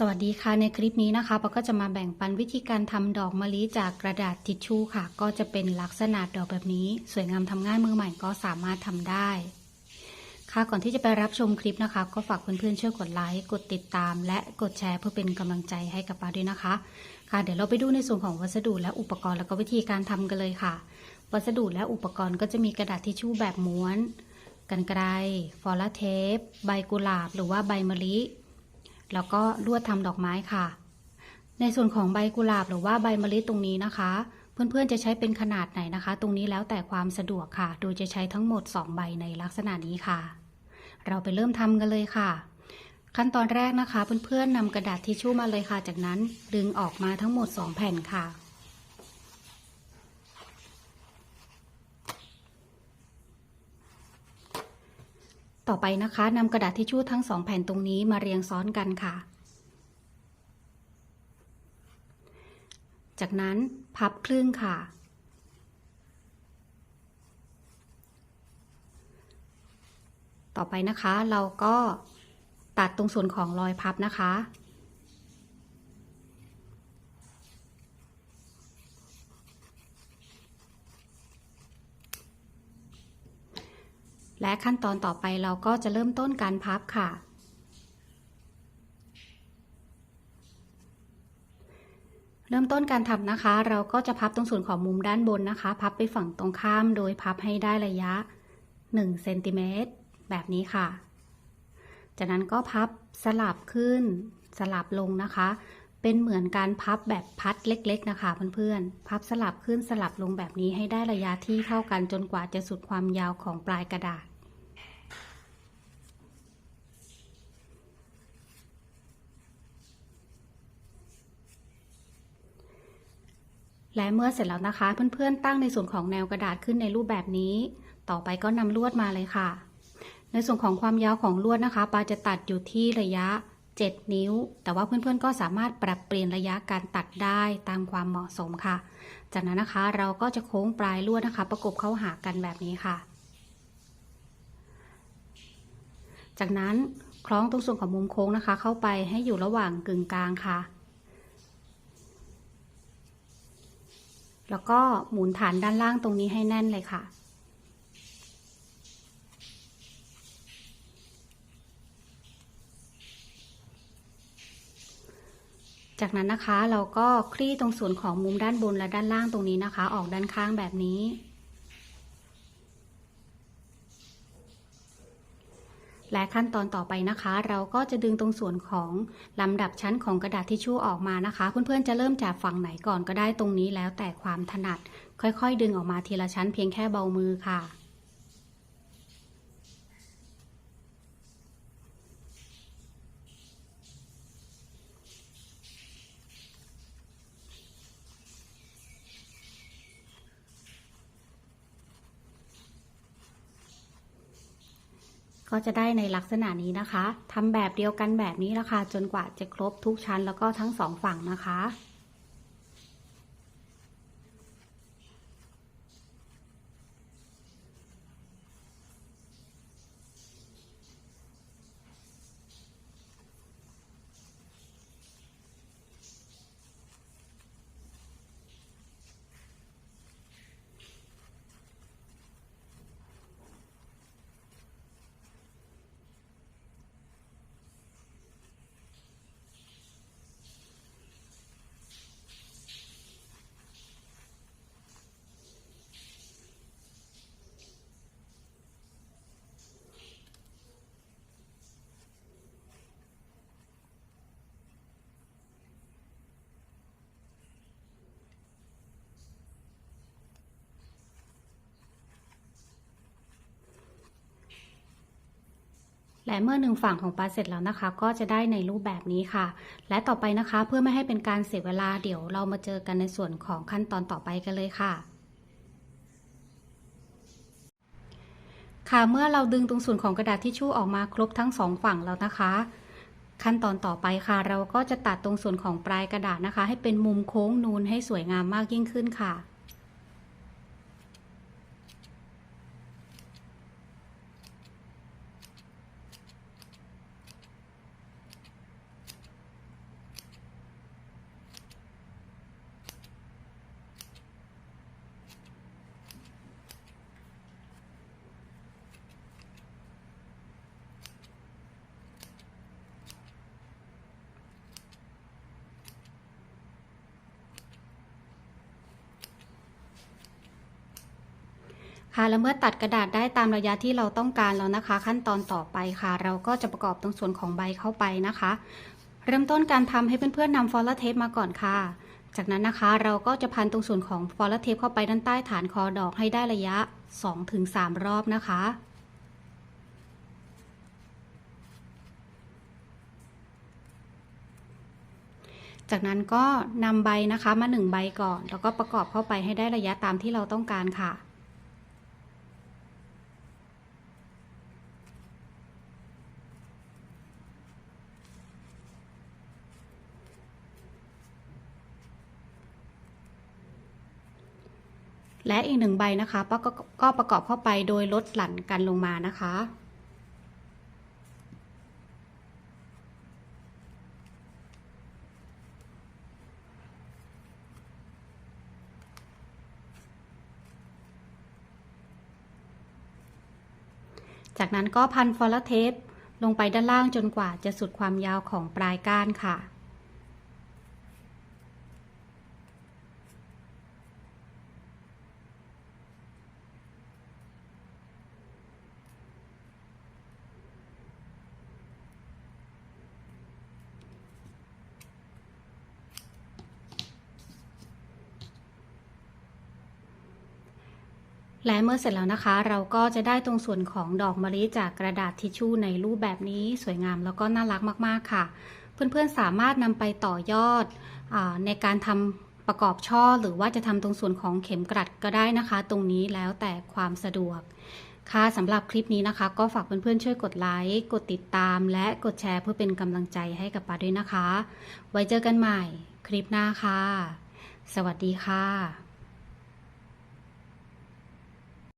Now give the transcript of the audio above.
สวัสดีค่ะในคลิปนี้นะคะปาก็จะมาแบ่งปันวิธีการทำดอกมะลิจากกระดาษทิชชู่ค่ะ ก็จะเป็นลักษณะดอกแบบนี้ สวยงามทำง่ายมือใหม่ก็สามารถทำได้ ค่ะก่อนที่จะไปรับชมคลิปนะคะ ก็ฝากเพื่อนๆช่วยกดไลค์กดติดตาม และกดแชร์เพื่อเป็นกำลังใจให้กับปาด้วยนะคะ ค่ะเดี๋ยวเราไปดูในส่วนของวัสดุและอุปกรณ์แล้วก็วิธีการทำกันเลยค่ะ วัสดุและอุปกรณ์ก็จะมีกระดาษทิชชู่แบบม้วนกันไกรฟอลาเทป ใบกุหลาบ หรือว่าใบมะลิ แล้วก็ลวดทำดอกไม้ค่ะ ในส่วนของใบกุหลาบหรือว่าใบมะลิตรงนี้นะคะ เพื่อนๆจะใช้เป็นขนาดไหนนะคะ ตรงนี้แล้วแต่ความสะดวกค่ะ โดยจะใช้ทั้งหมด 2 ใบในลักษณะนี้ค่ะ เราไปเริ่มทำกันเลยค่ะ ขั้นตอนแรกนะคะ เพื่อนๆนำกระดาษทิชชู่มาเลยค่ะ จากนั้นดึงออกมาทั้งหมด 2 แผ่นค่ะ ต่อไปนะคะนำกระดาษทิชชู่ทั้งสองแผ่นตรงนี้มาเรียงซ้อนกันค่ะ จากนั้นพับครึ่งค่ะ ต่อไปนะคะเราก็ตัดตรงส่วนของรอยพับนะคะ และขั้นตอนต่อไปเราก็จะเริ่มต้นการพับค่ะ เริ่มต้นการทำนะคะ เราก็จะพับตรงส่วนของมุมด้านบนนะคะ พับไปฝั่งตรงข้ามโดยพับให้ได้ระยะ1เซนติเมตรแบบนี้ค่ะ จากนั้นก็พับสลับขึ้นสลับลงนะคะ เป็นเหมือนการพับแบบพัดเล็กๆนะคะเพื่อนๆ พับสลับขึ้นสลับลงแบบนี้ให้ได้ระยะที่เท่ากันจนกว่าจะสุดความยาวของปลายกระดาษ และเมื่อเสร็จแล้วนะคะ เพื่อนๆ ตั้งในส่วนของแนวกระดาษขึ้นในรูปแบบนี้ ต่อไปก็นำลวดมาเลยค่ะ ในส่วนของความยาวของลวดนะคะปาจะตัดอยู่ที่ระยะ 7 นิ้ว แต่ว่าเพื่อนๆก็สามารถปรับเปลี่ยนระยะการตัดได้ตามความเหมาะสมค่ะ จากนั้นนะคะเราก็จะโค้งปลายลวดนะคะ ประกบเข้าหากันแบบนี้ค่ะ จากนั้นคล้องตรงส่วนของมุมโค้งนะคะ เข้าไปให้อยู่ระหว่างกึ่งกลางค่ะ แล้วก็หมุนฐานด้านล่างตรงนี้ให้แน่นเลยค่ะ จากนั้นนะคะเราก็คลี่ตรงส่วนของมุมด้านบนและด้านล่างตรงนี้นะคะ ออกด้านข้างแบบนี้ และขั้นตอนต่อไปนะคะ เราก็จะดึงตรงส่วนของลำดับชั้นของกระดาษทิชชู่ออกมานะคะ เพื่อนๆจะเริ่มจากฝั่งไหนก่อนก็ได้ตรงนี้แล้วแต่ความถนัด ค่อยๆ ดึงออกมาทีละชั้นเพียงแค่เบามือค่ะ ก็จะได้ในลักษณะนี้นะคะทำแบบเดียวกันแบบนี้นะคะจนกว่าจะครบทุกชั้นแล้วก็ทั้งสองฝั่งนะคะ และเมื่อหนึ่งฝั่งของปลาเสร็จแล้วนะคะ ก็จะได้ในรูปแบบนี้ค่ะ และต่อไปนะคะเพื่อไม่ให้เป็นการเสียเวลาเดี๋ยวเรามาเจอกันในส่วนของขั้นตอนต่อไปกันเลยค่ะค่ะเมื่อเราดึงตรงส่วนของกระดาษทิชชู่ออกมาครบทั้งสองฝั่งแล้วนะคะ ขั้นตอนต่อไปค่ะ เราก็จะตัดตรงส่วนของปลายกระดาษนะคะ ให้เป็นมุมโค้งนูนให้สวยงามมากยิ่งขึ้นค่ะ ค่ะและเมื่อตัดกระดาษได้ตามระยะที่เราต้องการแล้วนะคะ ขั้นตอนต่อไปค่ะ เราก็จะประกอบตรงส่วนของใบเข้าไปนะคะ เริ่มต้นการทำให้เพื่อนๆนำฟอลล์เทปมาก่อนค่ะ จากนั้นนะคะเราก็จะพันตรงส่วนของฟอลล์เทปเข้าไปด้านใต้ฐานคอดอกให้ได้ระยะ 2-3 รอบนะคะจากนั้นก็นำใบนะคะมาหนึ่งใบก่อน แล้วก็ประกอบเข้าไปให้ได้ระยะตามที่เราต้องการค่ะ และอีกหนึ่งใบนะคะก็ก็ก็ประกอบเข้าไปโดยลดหลั่นกันลงมานะคะจากนั้นก็พันฟอลเทปลงไปด้านล่างจนกว่าจะสุดความยาวของปลายก้านค่ะ และเมื่อเสร็จแล้วนะคะ เราก็จะได้ตรงส่วนของดอกมะลิจากกระดาษทิชชู่ในรูปแบบนี้สวยงามแล้วก็น่ารักมาก ๆ ค่ะ เพื่อนๆสามารถนำไปต่อยอดอในการทำประกอบช่อ หรือว่าจะทำตรงส่วนของเข็มกลัดก็ได้นะคะ ตรงนี้แล้วแต่ความสะดวกค่ะสำหรับคลิปนี้นะคะ ก็ฝากเพื่อนๆช่วยกดไลค์กดติดตาม และกดแชร์เพื่อเป็นกำลังใจให้กับปาด้วยนะคะ ไว้เจอกันใหม่คลิปหน้าค่ะ สวัสดีค่ะ